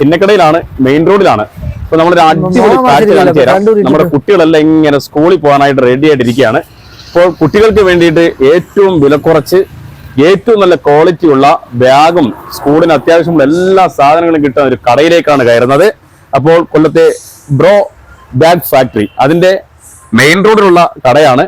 ചിന്നക്കടയിലാണ് main റോഡിലാണ് ഇപ്പൊ നമ്മളൊരു അടിപൊളി കാഴ്ച കാണിച്ചു തരാം. നമ്മുടെ കുട്ടികളെല്ലാം ഇങ്ങനെ സ്കൂളിൽ പോകാനായിട്ട് റെഡി ആയിട്ടിരിക്കുകയാണ്. ഇപ്പോൾ കുട്ടികൾക്ക് വേണ്ടിയിട്ട് ഏറ്റവും വില കുറച്ച് ഏറ്റവും നല്ല ക്വാളിറ്റി ഉള്ള ബാഗും സ്കൂളിന് അത്യാവശ്യമുള്ള എല്ലാ സാധനങ്ങളും കിട്ടുന്ന ഒരു കടയിലേക്കാണ് കയറുന്നത്. അപ്പോൾ കൊല്ലത്തെ ബ്രോ ബാഗ് ഫാക്ടറി അതിന്റെ മെയിൻ റോഡിലുള്ള കടയാണ്.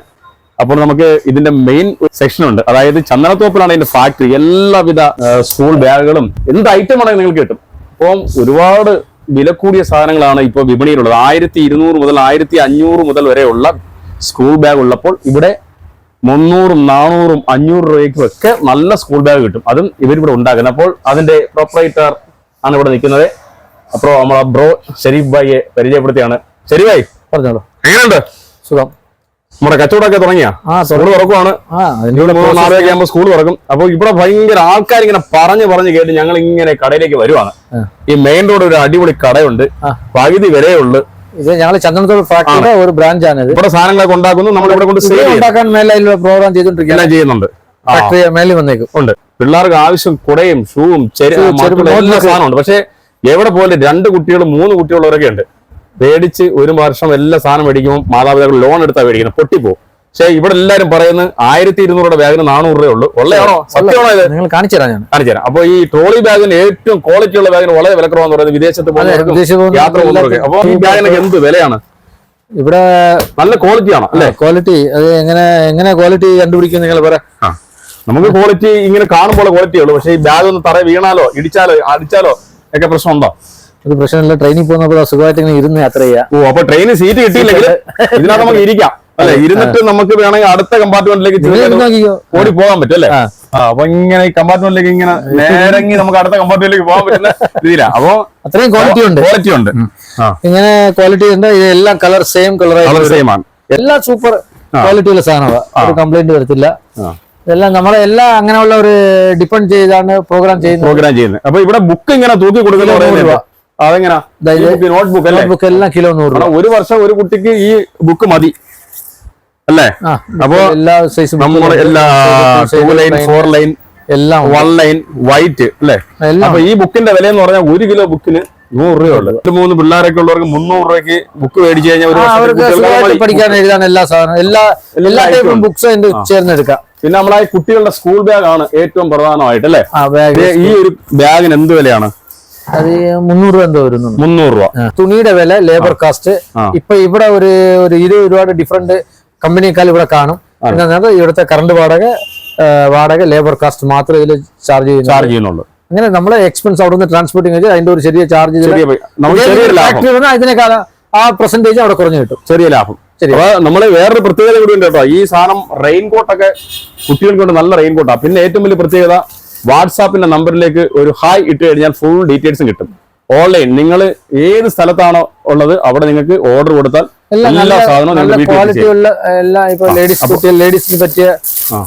അപ്പോൾ നമുക്ക് ഇതിന്റെ മെയിൻ സെക്ഷൻ ഉണ്ട്. അതായത് ചന്ദനത്തോപ്പിലാണ് ഇതിന്റെ ഫാക്ടറി എല്ലാവിധ സ്കൂൾ ബാഗുകളും എന്ത് ഐറ്റം ആണെങ്കിൽ നിങ്ങൾക്ക് കിട്ടും. അപ്പം ഒരുപാട് വില കൂടിയ സാധനങ്ങളാണ് ഇപ്പോൾ വിപണിയിലുള്ളത്. ആയിരത്തി ഇരുന്നൂറ് മുതൽ ആയിരത്തി അഞ്ഞൂറ് മുതൽ വരെയുള്ള സ്കൂൾ ബാഗ് ഉള്ളപ്പോൾ ഇവിടെ മുന്നൂറും നാനൂറും അഞ്ഞൂറ് രൂപയ്ക്കും ഒക്കെ നല്ല സ്കൂൾ ബാഗ് കിട്ടും. അതും ഇവരിവിടെ ഉണ്ടാക്കുന്നത്. അപ്പോൾ അതിന്റെ പ്രൊപ്പറേറ്റർ ആണ് ഇവിടെ നിൽക്കുന്നത്. അപ്പോൾ നമ്മളെ ബ്രോ ഷെരീഫ് ഭായിയെ പരിചയപ്പെടുത്തിയാണ്. ശരി ഭായി പറഞ്ഞോളൂ. എങ്ങനെയുണ്ട്? സുഖം. നമ്മുടെ കച്ചവടമൊക്കെ തുടങ്ങിയ? സ്കൂൾ തുറക്കുവാണ്. നാലരയൊക്കെ ആകുമ്പോൾ സ്കൂൾ തുറക്കും. അപ്പൊ ഇവിടെ ഭയങ്കര ആൾക്കാർ ഇങ്ങനെ പറഞ്ഞു പറഞ്ഞു കേട്ട് ഞങ്ങൾ ഇങ്ങനെ കടയിലേക്ക് വരുവാണ്. ഈ മെയിൻ റോഡ് ഒരു അടിപൊളി കടയുണ്ട്. പകുതി വരേ ഉള്ളു. ഇത് ഞങ്ങൾ ചന്ദനത്തോട് ഫാക്ടറിയുടെ ഒരു ബ്രാഞ്ച് ഇത്. ഇവിടെ സാധനങ്ങളൊക്കെ ഉണ്ടാക്കുന്നു. നമ്മൾ ഇവിടെ കൊണ്ട് സെയിൽ ഉണ്ടാക്കാൻ മേലെ പ്രോഗ്രാം ചെയ്തോണ്ടിരിക്കുകയാണ് എല്ലാം ചെയ്യുന്നുണ്ട്. ഫാക്ടറി മേലെ വന്നേക്കും. ഉണ്ട്. പിള്ളേർക്ക് ആവശ്യം കുടയും ഷൂവും ചെരുപ്പ്, എല്ലാ സാധനമുണ്ട്. പക്ഷെ എവിടെ പോലെ രണ്ട് കുട്ടികളും മൂന്ന് കുട്ടികളുള്ളവരൊക്കെ ഉണ്ട്. മേടിച്ച് ഒരു വർഷം എല്ലാ സാധനം മേടിക്കുമ്പോൾ മാതാപിതാക്കൾ ലോൺ എടുത്താൽ മേടിക്കുന്നത് പൊട്ടിപ്പോ പക്ഷെ ഇവിടെ എല്ലാരും പറയുന്നത് ആയിരത്തി ഇരുന്നൂറ് ബാഗിന് നാനൂറ് രൂപ ഉള്ളൂ. ഉള്ളയാണോ സത്യമാണോ ഇത്? നിങ്ങൾ കാണിച്ചു തരാം ഞാൻ. കാണിച്ചു തരാം. അപ്പൊ ഈ ട്രോളി ബാഗിന് ഏറ്റവും ക്വാളിറ്റി ഉള്ള ബാഗിന് വളരെ വിലക്കുറവാന്ന് പറയുന്നത് വിദേശത്ത് യാത്ര പോകുന്നവർക്ക്. അപ്പൊ ഈ ബാഗിനൊക്കെ എന്ത് വിലയാണ്? ഇവിടെ നല്ല ക്വാളിറ്റി ആണ്? അല്ലെ? ക്വാളിറ്റി അത് എങ്ങനെ എങ്ങനെ ക്വാളിറ്റി കണ്ടുപിടിക്കും നിങ്ങൾ പറ. നമുക്ക് ക്വാളിറ്റി ഇങ്ങനെ കാണുമ്പോൾ ക്വാളിറ്റി ഉള്ളൂ. പക്ഷെ ഈ ബാഗ് ഒന്ന് തറ വീണാലോ ഇടിച്ചാലോ അടിച്ചാലോ ഒക്കെ പ്രശ്നമുണ്ടോ? ഒരു പ്രശ്നമില്ല ട്രെയിനിൽ പോകുന്നപ്പോൾ സുഖമായിട്ട് ഇങ്ങനെ ഇരുന്ന് യാത്ര ചെയ്യാം. ഓ അപ്പൊ ട്രെയിനിൽ സീറ്റ് കിട്ടിയില്ലെങ്കിൽ ഇതിനകത്ത് നമുക്ക് ഇരിക്കാം. അല്ലെ? ഇരുന്നിട്ട് നമുക്ക് വേണമെങ്കിൽ അടുത്ത കമ്പാർട്ട്മെന്റിലേക്ക് ഓടി പോകാൻ പറ്റും അല്ലേ? അപ്പൊ ഇങ്ങനെ ഈ കമ്പാർട്ട്മെന്റിലേക്ക് ഇങ്ങനെ നേരങ്ങി നമുക്ക് അടുത്ത കമ്പാർട്ട്മെന്റിലേക്ക് പോകാൻ പറ്റുന്ന രീതിയിലാണ് അപ്പൊ അത്രയും ക്വാളിറ്റി ഉണ്ട്. ക്വാളിറ്റി ഉണ്ട്. ഇങ്ങനെ ക്വാളിറ്റി ഉണ്ട്. എല്ലാം കളർ സെയിം കളർ സെയിം ആണ്. എല്ലാം സൂപ്പർ ക്വാളിറ്റി ഉള്ള സാധനമാണ് ഒരു കംപ്ലൈന്റ് വരത്തില്ല. ഇതെല്ലാം നമ്മളെ എല്ലാം അങ്ങനെയുള്ള ഒരു ഡിപ്പെൻഡ് ചെയ്താണ് പ്രോഗ്രാം ചെയ്യുന്നത്. പ്രോഗ്രാം ചെയ്യുന്നത്. അപ്പൊ ഇവിടെ ബുക്ക് ഇങ്ങനെ തൂക്കി കൊടുക്കുന്ന രൂപ. അതെങ്ങനാ അതായത് ബുക്ക് അല്ലേ? ബുക്ക് എല്ലാം കിലോ നൂറ് രൂപ ഒരു വർഷം ഒരു കുട്ടിക്ക് ഈ ബുക്ക് മതി. അല്ലേ? അപ്പോ എല്ലാ സൈസ് നമ്മുടെ എല്ലാ ടൂ ലൈൻ ഫോർ ലൈൻ എല്ലാം വൺ ലൈൻ വൈറ്റ് അല്ലേ? അപ്പൊ ഈ ബുക്കിന്റെ വില എന്ന് പറഞ്ഞാൽ ഒരു കിലോ ബുക്കിന് നൂറ് രൂപയുള്ളൂ രണ്ട് മൂന്ന് പിള്ളേരൊക്കെ ഉള്ളവർക്ക് മുന്നൂറ് രൂപയ്ക്ക് ബുക്ക് മേടിച്ചു കഴിഞ്ഞാൽ. പഠിക്കാൻ എഴുതാൻ എല്ലാ സാധനം എല്ലാ എല്ലാ ടൈപ്പും ബുക്സ് അതിന്റെ ചേർന്നെടുക്കാം. പിന്നെ നമ്മളായി കുട്ടികളുടെ സ്കൂൾ ബാഗ് ആണ് ഏറ്റവും പ്രധാനമായിട്ട് അല്ലേ? ഈ ഒരു ബാഗിന് എന്ത് വിലയാണ്? അത് മുന്നൂറ് രൂപ എന്തോ വരുന്നുണ്ട്. മുന്നൂറ് രൂപ. തുണിയുടെ വില ലേബർ കാസ്റ്റ്. ഇപ്പൊ ഇവിടെ ഒരു ഒരു ഇരുപത് രൂപയുടെ ഡിഫറെന്റ് കമ്പനിയെക്കാൾ ഇവിടെ കാണും. എന്താ ഇവിടുത്തെ കറണ്ട് വാടക വാടക ലേബർ കാസ്റ്റ് മാത്രമേ ഇതിൽ ചാർജ് ചെയ്യുന്നു ചാർജ് ചെയ്യുന്നുള്ളൂ അങ്ങനെ നമ്മളെ എക്സ്പെൻസ് അവിടെ നിന്ന് ട്രാൻസ്പോർട്ടിങ് വെച്ച് അതിന്റെ ഒരു ചെറിയ ചാർജ് അതിനേക്കാൾ ആ പെർസെന്റേജ് അവിടെ കുറഞ്ഞു കിട്ടും. ചെറിയ ലാഭം. നമ്മൾ വേറൊരു പ്രത്യേകത കൂടി ഉണ്ട് കേട്ടോ. ഈ സാധനം റെയിൻ കോട്ടൊക്കെ കുട്ടികൾക്ക് കൊണ്ട് നല്ല റെയിൻ കോട്ടാ പിന്നെ ഏറ്റവും വലിയ പ്രത്യേകത വാട്സാപ്പിന്റെ നമ്പറിലേക്ക് ഒരു ഹായ് ഇട്ട് കഴിഞ്ഞാൽ ഫുൾ ഡീറ്റെയിൽസും കിട്ടും. ഓൺലൈൻ നിങ്ങൾ ഏത് സ്ഥലത്താണോ ഉള്ളത് അവിടെ നിങ്ങൾക്ക് ഓർഡർ കൊടുത്താൽ എല്ലാം സാധനവും നല്ല ക്വാളിറ്റി ഉള്ള എല്ലാ ഇപ്പൊ ലേഡീസ് കുട്ടികൾ ലേഡീസിന് പറ്റിയ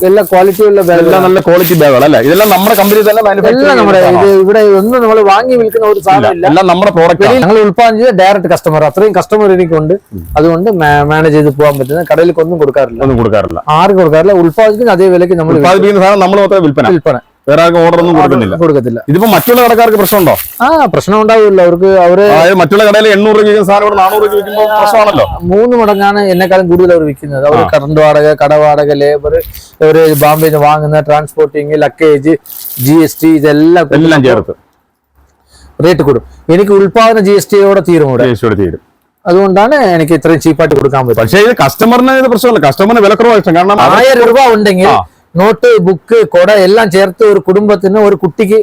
എല്ലാ ക്വാളിറ്റി ഉള്ള ബാഗ് എല്ലാം നല്ല ക്വാളിറ്റി ബാഗുകൾ അല്ലേ ഇതെല്ലാം നമ്മുടെ കമ്പനി തന്നെ എല്ലാം നമ്മുടെ ഇത് ഇവിടെ ഒന്നും നമ്മൾ വാങ്ങി വിൽക്കുന്ന ഒരു സാധനം ഇല്ല എല്ലാം നമ്മുടെ പ്രോഡക്റ്റ് ഞങ്ങൾ ഉൽപ്പാദനം ചെയ്ത ഡയറക്റ്റ് കസ്റ്റമർ അത്രയും കസ്റ്റമർ എനിക്കുണ്ട്. അതുകൊണ്ട് മാനേജ് ചെയ്ത് പോകാൻ പറ്റുന്ന കടയിലേക്ക് ഒന്നും കൊടുക്കാറില്ല. ഒന്നും കൊടുക്കാറില്ല. ആർക്കും കൊടുക്കാറില്ല. ഉൽപ്പാദിപ്പിക്കുന്ന അതേ വിലക്ക് നമ്മൾ ഉത്പാദിപ്പിക്കുന്ന സാധനം നമ്മൾ മാത്രമേ വിൽപ്പന. വിൽപ്പന. വേറെ ആർക്കും ഓർഡർ ഒന്നും കൊടുക്കുന്നില്ല. കൊടുക്കത്തില്ല. ഇതിപ്പോ മറ്റുള്ള കടക്കാർക്ക് പ്രശ്നമുണ്ടോ? ആ പ്രശ്നം ഉണ്ടാവില്ല അവർക്ക് അവർ മറ്റുള്ള കടയിൽ എണ്ണൂറ് രൂപ വിൽക്കുന്ന സാധനം നാനൂറ് രൂപ വിൽക്കുമ്പോൾ പ്രശ്നമാണല്ലോ. മൂന്ന് മടങ്ങാണ് എന്നെക്കാളും കൂടുതൽ അവർ വിൽക്കുന്നത്. അവർ കറണ്ട് വാടക കട വാടക ലേബർ അവർ ബോംബെ വാങ്ങുന്ന transporting luggage G S T ഇതെല്ലാം എല്ലാം ചേർത്ത്. റേറ്റ് കൂടും. എനിക്ക് ഉൽപാദന ജി എസ് ടിയോടെ തീരും തീരും. അതുകൊണ്ടാണ് എനിക്ക് ഇത്രയും ചീപ്പായിട്ട് കൊടുക്കാൻ പറ്റും പക്ഷേ ഇത് കസ്റ്റമറിന് ഇത് പ്രശ്നമല്ല. കസ്റ്റമറിന് വിലക്കുറവ് ഇഷ്ടം. കാരണം ആയിരം രൂപ ഉണ്ടെങ്കിൽ. നോട്ട് ബുക്ക് കൊട എല്ലാം ചേർത്ത് ഒരു കുടുംബത്തിന് ഒരു കുട്ടിക്ക്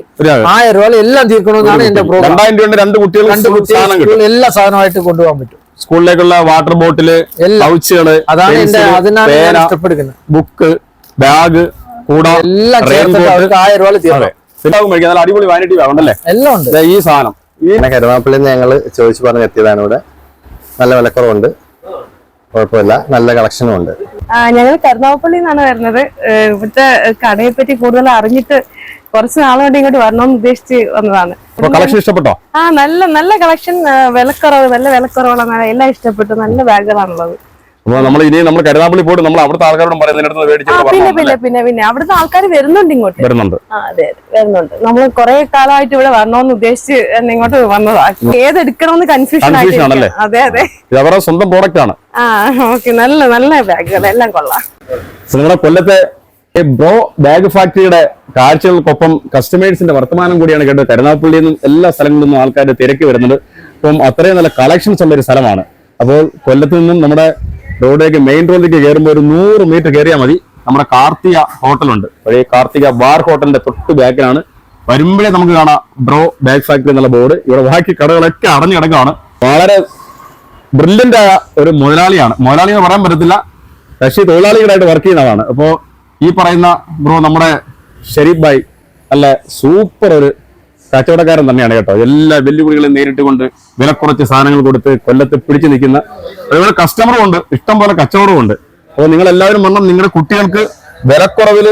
ആയിരം രൂപ എല്ലാം തീർക്കണമെന്നാണ് എന്റെ പ്രോഗ്രാം രണ്ട് കുട്ടികൾ രണ്ട് കുട്ടികൾ എല്ലാ സാധനമായിട്ട് കൊണ്ടുപോകാൻ പറ്റും. സ്കൂളിലേക്കുള്ള വാട്ടർ ബോട്ടിൽ എല്ലാം. പൗച്ചുകൾ അതാണ് എന്റെ അതിനാണ് ഇഷ്ടപ്പെടുന്നത്. ബുക്ക് ബാഗ് കൂട എല്ലാം ചേർത്തിട്ട് അവർക്ക് ആയിരം രൂപ തീർക്കും. അടിപൊളി വാനിറ്റി ബാഗ് ഉണ്ടല്ലേ? എല്ലാം ഉണ്ട്. ഈ സാധനം. അങ്ങനെ ഞങ്ങൾ ചോദിച്ചു പറഞ്ഞ് എത്തിയതാണ് ഇവിടെ. നല്ല വിലക്കുറവുണ്ട്. കുഴപ്പമില്ല. നല്ല കളക്ഷനും ഉണ്ട്. ഞങ്ങൾ കരുനാഗപ്പള്ളി നിന്നാണ് വരുന്നത്. ഇവിടുത്തെ കടയെ പറ്റി കൂടുതൽ അറിഞ്ഞിട്ട് കുറച്ച് നാളുകൊണ്ട് ഇങ്ങോട്ട് വരണമെന്ന് ഉദ്ദേശിച്ച് വന്നതാണ്. കളക്ഷൻ ഇഷ്ടപ്പെട്ടോ? ആ നല്ല നല്ല കളക്ഷൻ വിലക്കുറവ് നല്ല വിലക്കുറവുള്ള എല്ലാം ഇഷ്ടപ്പെട്ടു. നല്ല ബാഗുകളാണുള്ളത് അപ്പൊ നമ്മൾ ഇനി നമ്മൾ കരുനാപ്പള്ളി പോയിട്ട് നമ്മൾ അവിടുത്തെ ആൾക്കാരോടും പറയുന്നതിനടുത്ത് മേടിച്ച് പിന്നെ പറഞ്ഞാൽ പിന്നെ പിന്നെ പിന്നെ. അവിടുത്തെ ആൾക്കാർ വരുന്നുണ്ട് ഇങ്ങോട്ട്. വരുന്നുണ്ട്. ആ അതെ അതെ. വരുന്നുണ്ട്. നമ്മൾ കുറെ കാലമായിട്ട് ഇവിടെ വരണോന്ന് ഉദ്ദേശിച്ച് എന്നെ ഇങ്ങോട്ട് വന്നതാ. ഏതെടുക്കണമെന്ന് കൺഫ്യൂഷൻ Confusion ആണല്ലേ? അതെ അതെ. ഇത് അവരുടെ സ്വന്തം പ്രോഡക്റ്റ് ആണ്. ആ ഓക്കെ. നല്ല നല്ല ബാഗുകൾ എല്ലാം കൊള്ളാം. So, നിങ്ങളുടെ കൊല്ലത്തെ ബ്രോ ബാഗ് ഫാക്ടറിയുടെ കാഴ്ചകൾക്കൊപ്പം കസ്റ്റമേഴ്സിന്റെ വർത്തമാനം കൂടിയാണ് കേട്ടത്. കരുനാപ്പള്ളിയിൽ നിന്നും എല്ലാ സ്ഥലങ്ങളിൽ നിന്നും ആൾക്കാർ തിരക്കി വരുന്നത് അപ്പം അത്രയും നല്ല കളക്ഷൻസ് ഉള്ള ഒരു സ്ഥലമാണ്. അപ്പോൾ കൊല്ലത്ത് നിന്നും നമ്മുടെ റോഡിലേക്ക് മെയിൻ റോഡിലേക്ക് കയറുമ്പോൾ ഒരു നൂറ് മീറ്റർ കയറിയാൽ മതി. നമ്മുടെ കാർത്തിക ഹോട്ടലുണ്ട്. പഴയ കാർത്തിക ബാർ ഹോട്ടലിന്റെ തൊട്ട് ബാക്കിലാണ്. വരുമ്പോഴേ നമുക്ക് കാണാം ബ്രോ ബാഗ് ഫാക്ടറി എന്നുള്ള ബോർഡ്. ഇവിടെ ബാക്കി കടകളൊക്കെ അടഞ്ഞു കിടക്കുകയാണ് വളരെ ബ്രില്യന്റ് ആയ ഒരു മുതലാളിയാണ്. മുതലാളി എന്ന് പറയാൻ പറ്റത്തില്ല. പക്ഷേ തൊഴിലാളികളായിട്ട് വർക്ക് ചെയ്യുന്നതാണ് അപ്പോ ഈ പറയുന്ന ബ്രോ നമ്മുടെ ഷെരീഫ് ഭായ് നല്ല സൂപ്പർ ഒരു കച്ചവടക്കാരൻ തന്നെയാണ് കേട്ടോ. എല്ലാ വെല്ലുവിളികളും നേരിട്ട് കൊണ്ട് വില കുറച്ച് സാധനങ്ങൾ കൊടുത്ത് കൊല്ലത്ത് പിടിച്ചു നിൽക്കുന്ന അതുപോലെ കസ്റ്റമറും ഉണ്ട്. ഇഷ്ടം പോലെ കച്ചവടവും ഉണ്ട്. അപ്പോൾ നിങ്ങൾ എല്ലാവരും വന്നാൽ നിങ്ങളുടെ കുട്ടികൾക്ക് വിലക്കുറവിൽ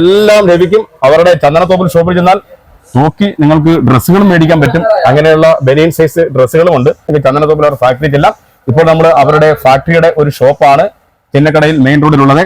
എല്ലാം ലഭിക്കും. അവരുടെ ചന്ദനത്തോപ്പിൽ ഷോപ്പിൽ ചെന്നാൽ നോക്കി നിങ്ങൾക്ക് ഡ്രസ്സുകളും മേടിക്കാൻ പറ്റും. അങ്ങനെയുള്ള ബനിയൻ സൈസ് ഡ്രസ്സുകളും ഉണ്ട്. ചന്ദനത്തോപ്പിൽ അവർ ഫാക്ടറി ചെല്ലാം ഇപ്പോൾ നമ്മൾ അവരുടെ ഫാക്ടറിയുടെ ഒരു ഷോപ്പാണ് ചിന്നക്കടയിൽ മെയിൻ റോഡിലുള്ളത്